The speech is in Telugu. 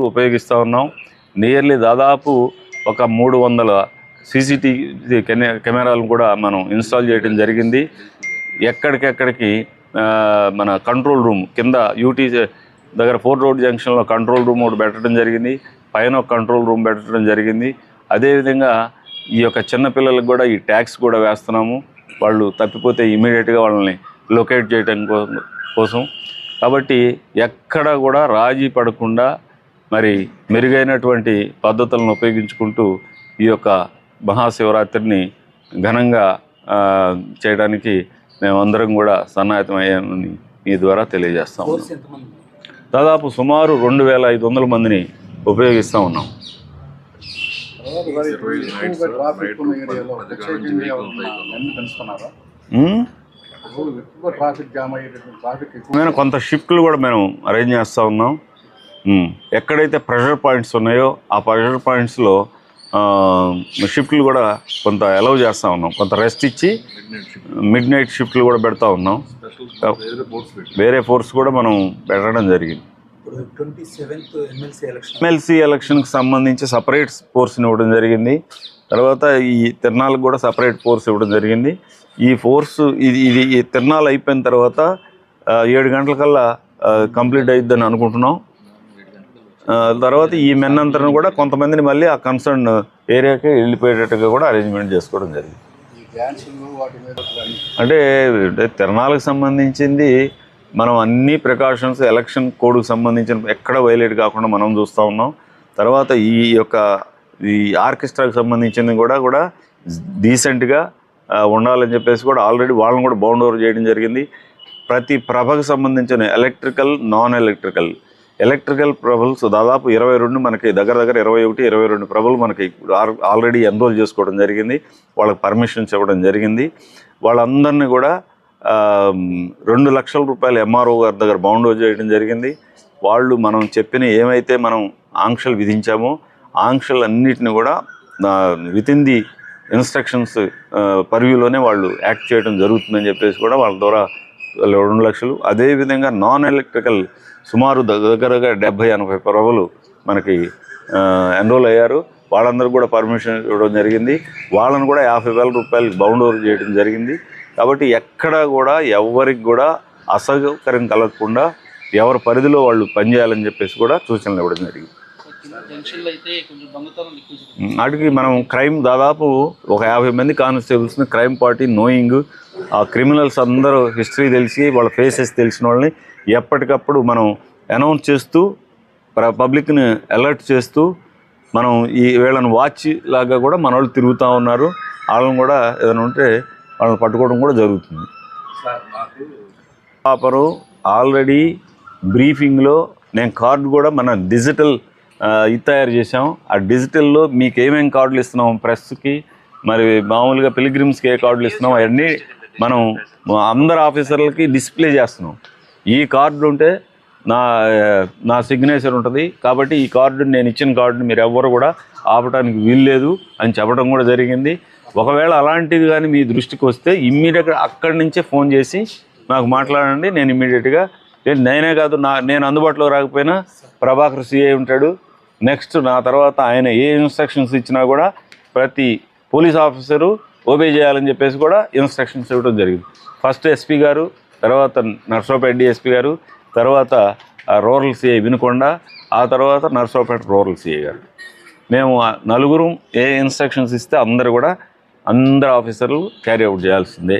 ఉపయోగిస్తూ ఉన్నాం. నియర్లీ దాదాపు ఒక మూడు వందల సీసీటీవీ కెమెరాలను కూడా మనం ఇన్స్టాల్ చేయడం జరిగింది. ఎక్కడికెక్కడికి మన కంట్రోల్ రూమ్ కింద యూటీ దగ్గర ఫోర్ రోడ్ జంక్షన్లో కంట్రోల్ రూమ్ ఒకటి పెట్టడం జరిగింది. పైన ఒక కంట్రోల్ రూమ్ పెట్టడం జరిగింది. అదేవిధంగా ఈ యొక్క చిన్నపిల్లలకు కూడా ఈ ట్యాక్స్ కూడా వేస్తున్నాము. వాళ్ళు తప్పిపోతే ఇమీడియట్గా వాళ్ళని లొకేట్ చేయడం కో- కోసం. కాబట్టి ఎక్కడ కూడా రాజీ పడకుండా మరి మెరుగైనటువంటి పద్ధతులను ఉపయోగించుకుంటూ ఈ యొక్క మహాశివరాత్రిని ఘనంగా చేయడానికి మేమందరం కూడా సన్నాహితమయ్యామని మీ ద్వారా తెలియజేస్తాం దాదాపు సుమారు రెండు వేల ఐదు వందల మందిని ఉపయోగిస్తూ ఉన్నాం. మేము కొంత షిఫ్ట్లు కూడా మేము అరేంజ్ చేస్తూ ఉన్నాం. ఎక్కడైతే ప్రెషర్ పాయింట్స్ ఉన్నాయో ఆ ప్రెషర్ పాయింట్స్లో షిఫ్ట్లు కూడా కొంత అలౌ చేస్తూ ఉన్నాం. కొంత రెస్ట్ ఇచ్చి మిడ్ నైట్ షిఫ్ట్లు కూడా పెడతా ఉన్నాం. వేరే ఫోర్స్ కూడా మనం పెట్టడం జరిగింది. ఎమ్మెల్సీ ఎలక్షన్ ఎమ్మెల్సీ ఎలక్షన్కి సంబంధించి సపరేట్ ఫోర్స్ని ఇవ్వడం జరిగింది. తర్వాత ఈ తిరణాలకు కూడా సపరేట్ ఫోర్స్ ఇవ్వడం జరిగింది. ఈ ఫోర్స్ ఇది ఇది ఈ తిరణాలు అయిపోయిన తర్వాత ఏడు గంటలకల్లా కంప్లీట్ అయిద్దని అనుకుంటున్నాం. తర్వాత ఈ మెన్నంతరం కూడా కొంతమందిని మళ్ళీ ఆ కన్సర్న్ ఏరియాకి వెళ్ళిపోయేటట్టుగా కూడా అరేంజ్మెంట్ చేసుకోవడం జరిగింది. అంటే తిరణాలకు సంబంధించింది మనం అన్ని ప్రికాషన్స్ ఎలక్షన్ కోడ్కు సంబంధించిన ఎక్కడ వైలేట్ కాకుండా మనం చూస్తూ ఉన్నాం. తర్వాత ఈ యొక్క ఈ ఆర్కెస్ట్రాకి సంబంధించింది కూడా కూడా డీసెంట్గా ఉండాలని చెప్పేసి కూడా ఆల్రెడీ వాళ్ళని కూడా బౌండ్ ఓవర్ చేయడం జరిగింది. ప్రతి ప్రభకు సంబంధించిన electrical non electrical electrical problems దాదాపు ఇరవై రెండు మనకి దగ్గర దగ్గర ఇరవై ఒకటి ఇరవై రెండు ప్రభలు మనకి ఆల్రెడీ ఎన్రోల్ చేసుకోవడం జరిగింది. వాళ్ళకి పర్మిషన్స్ ఇవ్వడం జరిగింది. వాళ్ళందరినీ కూడా రెండు లక్షల రూపాయలు ఎంఆర్ఓ గారి దగ్గర బౌండ్ చేయడం జరిగింది. వాళ్ళు మనం చెప్పిన ఏమైతే మనం ఆంక్షలు విధించామో ఆంక్షలు అన్నిటిని కూడా విత్ ఇన్ ది ఇన్స్ట్రక్షన్స్ పర్వ్యూలోనే వాళ్ళు యాక్ట్ చేయడం జరుగుతుందని చెప్పేసి కూడా వాళ్ళ ద్వారా రెండు లక్షలు. అదేవిధంగా నాన్ ఎలక్ట్రికల్ సుమారు దగ్గరగా డెబ్భై ఎనభై ప్రభలు మనకి ఎన్రోల్ అయ్యారు. వాళ్ళందరూ కూడా పర్మిషన్ ఇవ్వడం జరిగింది. వాళ్ళని కూడా యాభై వేల రూపాయలు బౌండ్ ఓవర్ చేయడం జరిగింది. కాబట్టి ఎక్కడ కూడా ఎవరికి కూడా అసౌకర్యం కలగకుండా ఎవరి పరిధిలో వాళ్ళు పనిచేయాలని చెప్పేసి కూడా సూచనలు ఇవ్వడం జరిగింది. వాటికి మనం క్రైమ్ దాదాపు ఒక యాభై మంది కానిస్టేబుల్స్ని క్రైమ్ పార్టీ నోయింగ్ ఆ క్రిమినల్స్ అందరూ హిస్టరీ తెలిసి వాళ్ళ ఫేసెస్ తెలిసిన వాళ్ళని ఎప్పటికప్పుడు మనం అనౌన్స్ చేస్తూ పబ్లిక్ని అలర్ట్ చేస్తూ మనం ఈ వీళ్ళని వాచ్ లాగా కూడా మన వాళ్ళు తిరుగుతూ ఉన్నారు. వాళ్ళని కూడా ఏదైనా ఉంటే వాళ్ళని పట్టుకోవడం కూడా జరుగుతుంది. పాపరు ఆల్రెడీ బ్రీఫింగ్లో నేను కార్డు కూడా మన డిజిటల్ ఇది తయారు చేసాం ఆ డిజిటల్లో మీకు ఏమేమి కార్డులు ఇస్తున్నాం ప్రెస్కి మరి మామూలుగా పిలిగ్రిమ్స్కి ఏ కార్డులు ఇస్తున్నాం అవన్నీ మనం అందరు ఆఫీసర్లకి డిస్ప్లే చేస్తున్నాం. ఈ కార్డు ఉంటే నా నా సిగ్నేచర్ ఉంటుంది. కాబట్టి ఈ కార్డు నేను ఇచ్చిన కార్డుని మీరు ఎవ్వరు కూడా ఆపడానికి వీల్లేదు అని చెప్పడం కూడా జరిగింది. ఒకవేళ అలాంటిది కానీ మీ దృష్టికి వస్తే ఇమ్మీడియట్గా అక్కడి నుంచే ఫోన్ చేసి నాకు మాట్లాడండి. నేను ఇమ్మీడియట్గా నేనే కాదు నా నేను అందుబాటులో రాకపోయినా ప్రభాకర్ సిఐ ఉంటాడు. నెక్స్ట్ నా తర్వాత ఆయన ఏ ఇన్స్ట్రక్షన్స్ ఇచ్చినా కూడా ప్రతి పోలీస్ ఆఫీసరు ఓబే చేయాలని చెప్పేసి కూడా ఇన్స్ట్రక్షన్స్ ఇవ్వడం జరిగింది. ఫస్ట్ ఎస్పీ గారు తర్వాత నర్సోపేట డిఎస్పీ గారు తర్వాత ఆ రూరల్ సిఐ వినుకొండ ఆ తర్వాత నర్సోపేట రూరల్ సిఐ గారు. మేము నలుగురం నలుగురు ఏ ఇన్స్ట్రక్షన్స్ ఇస్తే అందరు కూడా అందరు ఆఫీసర్లు క్యారీ అవుట్ చేయాల్సిందే.